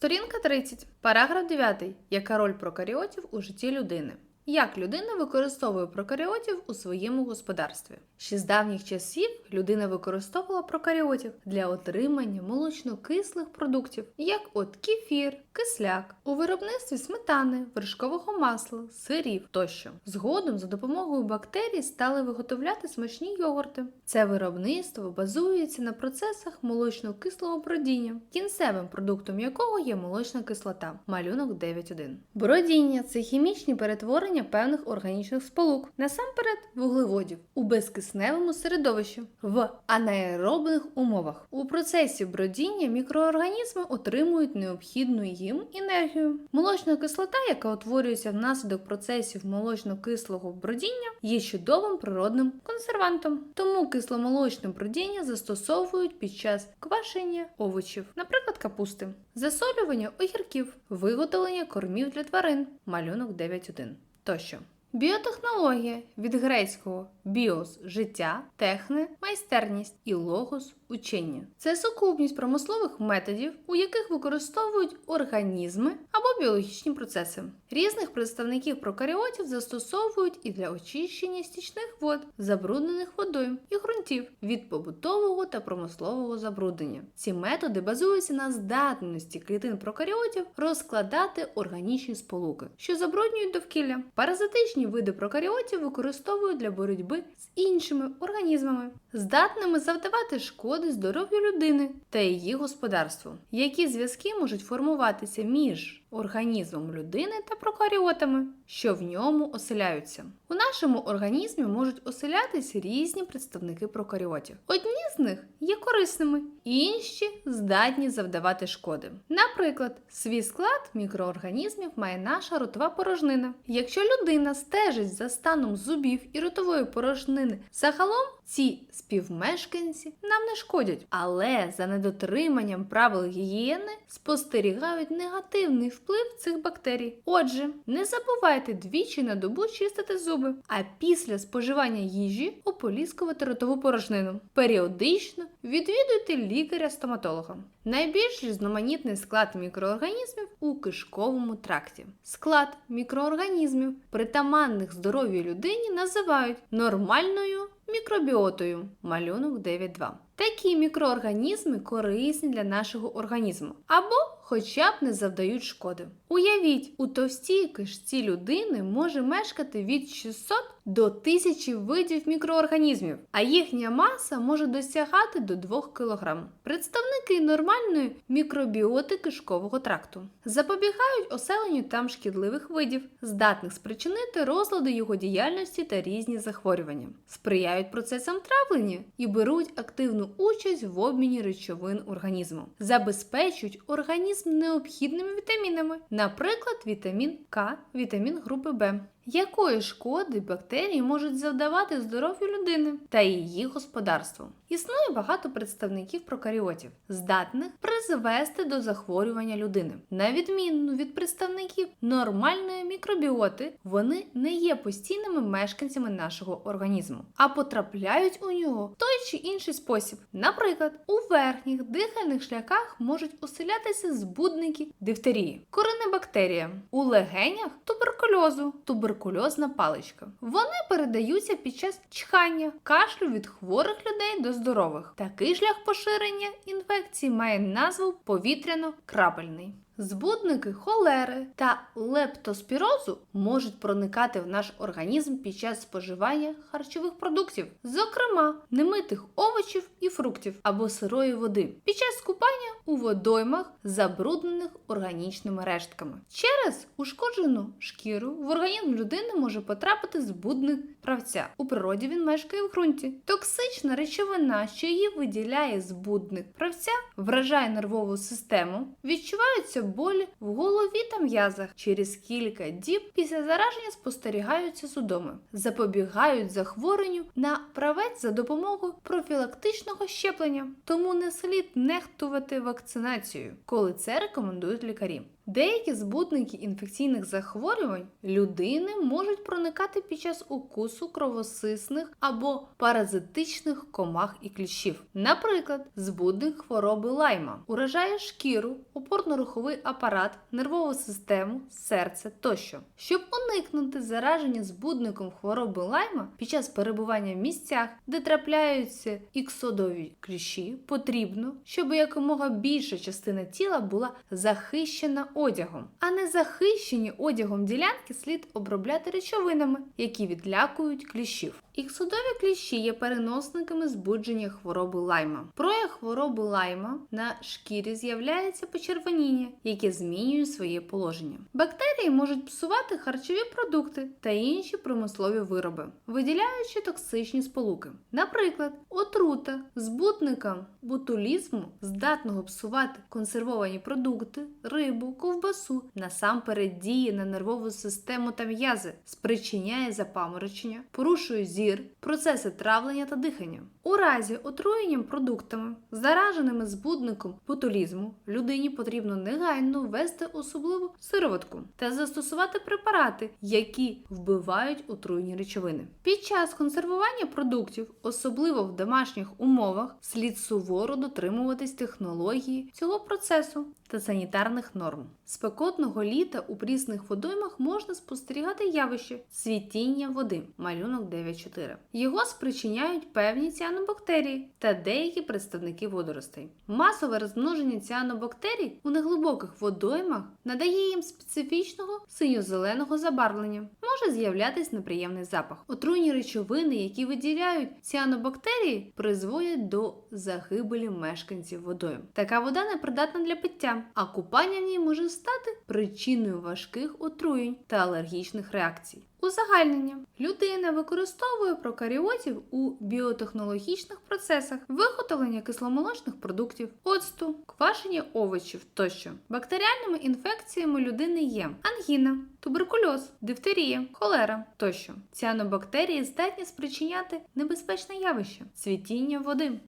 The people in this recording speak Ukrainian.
Сторінка 30. Параграф 9. Яка роль прокаріотів у житті людини? Як людина використовує прокаріотів у своєму господарстві? Ще з давніх часів людина використовувала прокаріотів для отримання молочно-кислих продуктів, як от кефір, кисляк, у виробництві сметани, вершкового масла, сирів тощо. Згодом за допомогою бактерій стали виготовляти смачні йогурти. Це виробництво базується на процесах молочно-кислого бродіння, кінцевим продуктом якого є молочна кислота. Малюнок 9.1. Бродіння це хімічні перетворення певних органічних сполук, насамперед вуглеводів у безкисневому середовищі в анаеробних умовах. У процесі бродіння мікроорганізми отримують необхідну їм енергію. Молочна кислота, яка утворюється внаслідок процесів молочно-кислого бродіння, є чудовим природним консервантом. Тому кисломолочне бродіння застосовують під час квашення овочів, наприклад, капусти, засолювання огірків, виготовлення кормів для тварин, малюнок 9.1 тощо. Біотехнологія від грецького біос життя, техне майстерність і логос учення. Це сукупність промислових методів, у яких використовують організми або біологічні процеси. Різних представників прокаріотів застосовують і для очищення стічних вод, забруднених водою і ґрунтів від побутового та промислового забруднення. Ці методи базуються на здатності клітин прокаріотів розкладати органічні сполуки, що забруднюють довкілля. Паразитичні види прокаріотів використовують для боротьби з іншими організмами, здатними завдавати шкоди здоров'ю людини та її господарству. Які зв'язки можуть формуватися між організмом людини та прокаріотами, що в ньому оселяються? У нашому організмі можуть оселятися різні представники прокаріотів. Одні з них є корисними, інші здатні завдавати шкоди. Наприклад, свій склад мікроорганізмів має наша ротова порожнина. Якщо людина стежить за станом зубів і ротової порожнини загалом, ці співмешканці нам не шкодять, але за недотриманням правил гігієни спостерігають негативний цих бактерій. Отже, не забувайте двічі на добу чистити зуби, а після споживання їжі ополіскувати ротову порожнину. Періодично відвідуйте лікаря-стоматолога. Найбільш різноманітний склад мікроорганізмів у кишковому тракті. Склад мікроорганізмів, притаманних здоров'ю людині, називають нормальною мікробіотою. Малюнок 9.2. Такі мікроорганізми корисні для нашого організму або хоча б не завдають шкоди. Уявіть, у товстій кишці людини може мешкати від 600 до 1000 видів мікроорганізмів, а їхня маса може досягати до 2 кг. Представники нормальної мікробіоти кишкового тракту запобігають оселенню там шкідливих видів, здатних спричинити розлади його діяльності та різні захворювання, сприяють процесам травлення і беруть активну участь в обміні речовин організму, забезпечують організм необхідними вітамінами, наприклад, вітамін К, вітамін групи Б. Якої шкоди бактерії можуть завдавати здоров'ю людини та її господарству? Існує багато представників прокаріотів, здатних призвести до захворювання людини. На відміну від представників нормальної мікробіоти, вони не є постійними мешканцями нашого організму, а потрапляють у нього в той чи інший спосіб. Наприклад, у верхніх дихальних шляхах можуть оселятися збудники дифтерії, коренебактерія, у легенях туберкульозу, туберкульозна паличка. Вони передаються під час чхання, кашлю від хворих людей до здорових. Такий шлях поширення інфекції має назву повітряно-крапельний. Збудники холери та лептоспірозу можуть проникати в наш організм під час споживання харчових продуктів, зокрема немитих овочів і фруктів або сирої води, під час купання у водоймах, забруднених органічними рештками. Через ушкоджену шкіру в організм людини може потрапити збудник правця. У природі він мешкає в ґрунті. Токсична речовина, що її виділяє збудник правця, вражає нервову систему, відчуваються болі в голові та м'язах. Через кілька діб після зараження спостерігаються судоми, запобігають захворюванню на правець за допомогою профілактичного щеплення. Тому не слід нехтувати вакциною вакцинацією, коли це рекомендують лікарі. Деякі збудники інфекційних захворювань людини можуть проникати під час укусу кровосисних або паразитичних комах і кліщів. Наприклад, збудник хвороби лайма уражає шкіру, опорно-руховий апарат, нервову систему, серце тощо. Щоб уникнути зараження збудником хвороби лайма під час перебування в місцях, де трапляються іксодові кліщі, потрібно, щоб якомога більша частина тіла була захищена одягом, а не захищені одягом ділянки слід обробляти речовинами, які відлякують кліщів. Іксодові кліщі є переносниками збудження хвороби лайма. Прояв хвороби лайма на шкірі з'являється почервоніння, яке змінює своє положення. Бактерії можуть псувати харчові продукти та інші промислові вироби, виділяючи токсичні сполуки. Наприклад, отрута збутникам ботулізму здатного псувати консервовані продукти, рибу, ковбасу, насамперед діє на нервову систему та м'язи, спричиняє запаморочення, порушує зір, процеси травлення та дихання. У разі отруєнням продуктами, зараженими збудником ботулізму, людині потрібно негайно ввести особливу сироватку та застосувати препарати, які вбивають отруйні речовини. Під час консервування продуктів, особливо в домашніх умовах, слід суворо дотримуватись технології цього процесу та санітарних норм. Спекотного літа у прісних водоймах можна спостерігати явище цвітіння води, малюнок 9.4. Його спричиняють певні ціанобактерії та деякі представники водоростей. Масове розмноження ціанобактерій у неглибоких водоймах надає їм специфічного синьо-зеленого забарвлення. Може з'являтись неприємний запах. Отруйні речовини, які виділяють ціанобактерії, призводять до загибелі мешканців водойм. Така вода непридатна для пиття, а купання в ній може стати причиною важких отруєнь та алергічних реакцій. Узагальнення. Людина використовує прокаріотів у біотехнологічних процесах виготовлення кисломолочних продуктів, оцту, квашення овочів тощо. Бактеріальними інфекціями людини є ангіна, туберкульоз, дифтерія, холера тощо. Ціанобактерії здатні спричиняти небезпечне явище цвітіння води.